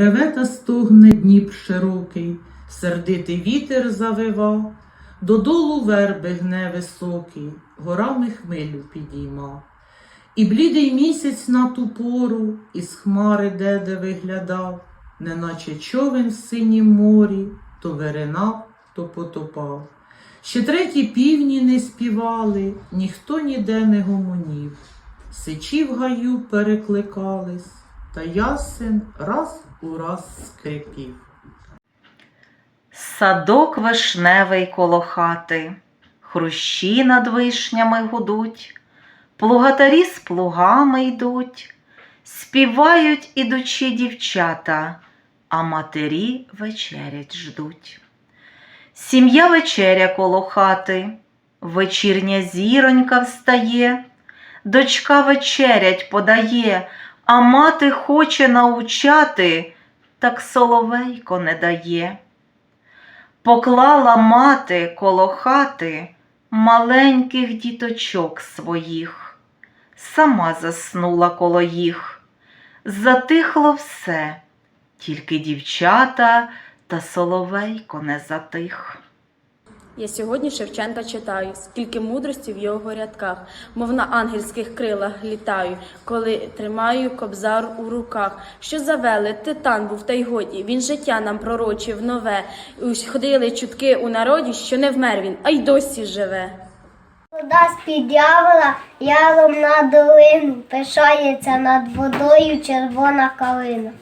реве та стогне Дніп широкий, сердитий вітер завива, додолу верби гне високий, горами хмилю підійма. І блідий місяць на ту пору із хмари деде виглядав, неначе човен в синім морі, то виринав, то потопав. Ще треті півні не співали, ніхто ніде не гомонів. Сичі в гаю перекликались, та ясен раз у раз скрипів. Садок вишневий коло хати, хрущі над вишнями гудуть, плугатарі з плугами йдуть, співають ідучі дівчата, а матері вечерять ждуть. Сім'я вечеря коло хати, вечірня зіронька встає, дочка вечерять подає, а мати хоче научати, так соловейко не дає. Поклала мати коло хати маленьких діточок своїх, сама заснула коло їх. Затихло все, тільки дівчата та соловейко не затих. Я сьогодні Шевченка читаю, скільки мудрості в його рядках, мов на ангельських крилах літаю, коли тримаю кобзар у руках. Що завели, титан був та й годі, він життя нам пророчив нове. Ходили чутки у народі, що не вмер він, а й досі живе. Вода з-під явила яром на долину, пишається над водою червона калина.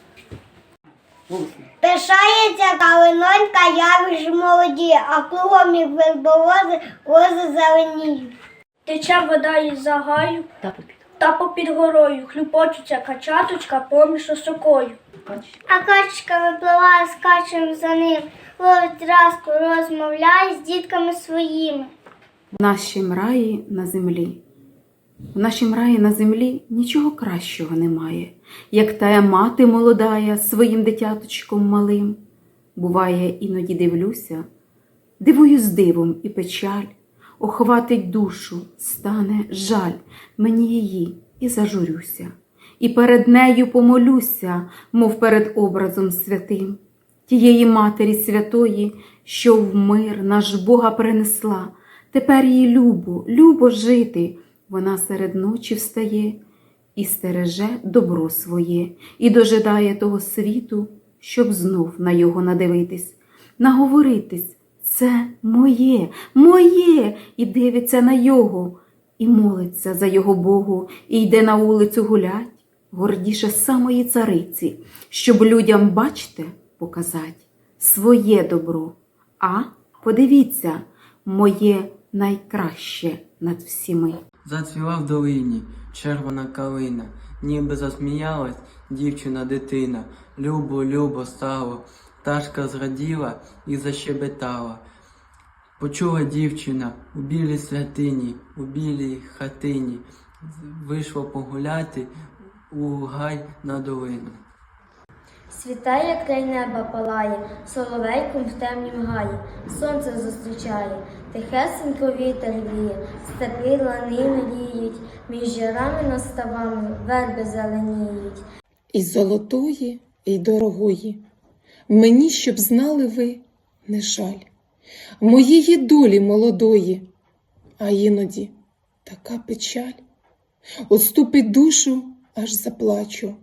Пишається калинонька, яви ж молоді, а кругом їх верболози, лози зеленіють. Тече вода із загаю та попід горою, хлюпочуться качаточка поміж осокою. А качка випливає з качем за ним, ловить разку, розмовляє з дітками своїми. В нашім раї на землі. В нашім раї на землі нічого кращого немає, як тая мати молодая своїм дитяточком малим. Буває, іноді дивлюся, дивуюсь дивом і печаль, охватить душу, стане жаль мені її і зажурюся, і перед нею помолюся, мов перед образом святим, тієї Матері Святої, що в мир наш Бога принесла. Тепер їй любо, любо жити. Вона серед ночі встає і стереже добро своє, і дожидає того світу, щоб знов на його надивитись, наговоритись. Це моє, моє, і дивиться на його, і молиться за його Богу, і йде на вулицю гулять, гордіше самої цариці, щоб людям, бачте, показать своє добро. А подивіться, моє найкраще над всіми. Зацвіла в долині червона калина, ніби засміялась дівчина дитина. Любо, любо стало, пташка зраділа і защебетала. Почула дівчина у білій святині, у білій хатині, вийшла погуляти у гай на долину. Світає край неба палає, соловейком в темнім гаї, сонце зустрічає, тихесенько вітер віє, степи лани мріють, між ярами над ставами верби зеленіють. і золотої, і дорогої. Мені, щоб знали ви, не жаль, моєї долі молодої, а іноді така печаль. Отступить душу, аж заплачу,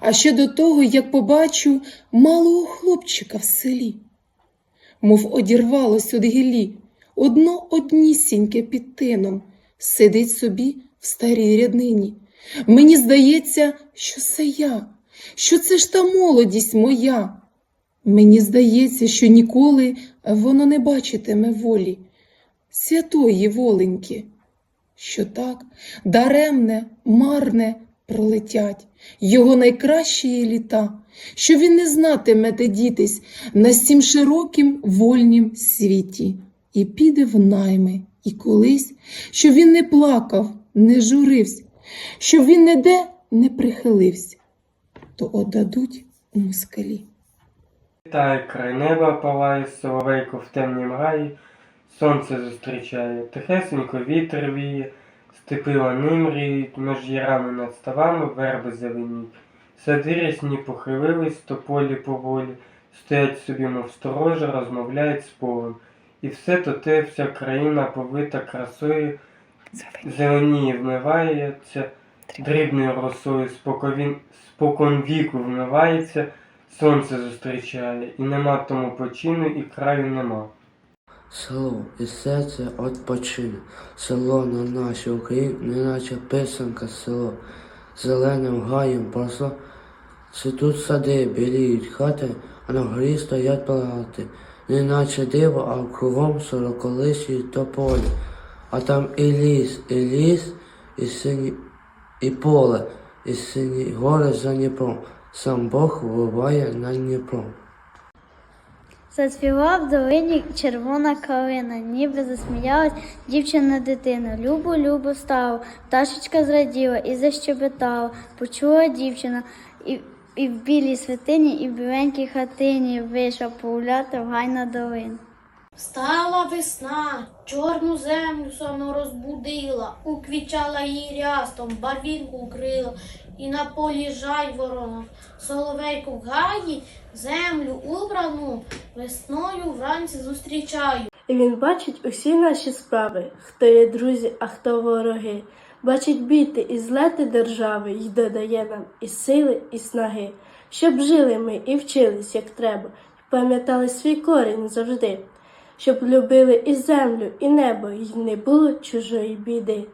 а ще до того, як побачу малого хлопчика в селі, мов одірвалось од гілі, одно однісіньке під тином, сидить собі в старій ряднині. Мені здається, що це я, що це ж та молодість моя. Мені здається, що ніколи воно не бачитиме волі, святої воленьки, що так даремне, марне пролетять. Його найкращі літа, що він не знатиме де дітись на сім широкім вольнім світі, і піде в найми, і колись, щоб він не плакав, не журився, щоб він ніде не прихилився, то отдадуть у москалі. Літає край неба, палає соловейко в темнім гаї, сонце зустрічає, тихесенько вітер віє, степи лани мріють, між ярами над ставами верби зеленіють. Сади рясні похилились, тополі поволі, стоять собі, мов сторожа, розмовляють з полем. І все то те, вся країна повита красою, зеленіє вмивається, дрібною росою, споковін, спокон віку вмивається, сонце зустрічає, і нема тому почину, і краю нема. Село і серце відпочине, село на нашій Україні, неначе писанка село, зеленим гаєм поросло. Цвітуть сади, біліють хати, а на горі стоять палати, неначе диво, а кругом сороколисі тополі. А там і ліс, і ліс, і сині, і поле, і сині гори за Дніпром. Сам Бог вливає на Дніпро. Заспівав долині червона калина, ніби засміялась дівчина дитина. Любо, любо стало, пташечка зраділа і защебетала. Почула дівчина і, і в білій святині, і в біленькій хатині вийшла погуляти в гай на долину. Встала весна, чорну землю сонно розбудила, уквічала її рястом, барвінку укрила, і на полі жай ворона, соловейку в гаї, землю убрану, весною вранці зустрічаю. І він бачить усі наші справи, хто є друзі, а хто вороги. Бачить біти і злети держави, й додає нам і сили, і снаги, щоб жили ми і вчились, як треба, і пам'ятали свій корінь завжди, щоб любили і землю, і небо, й не було чужої біди.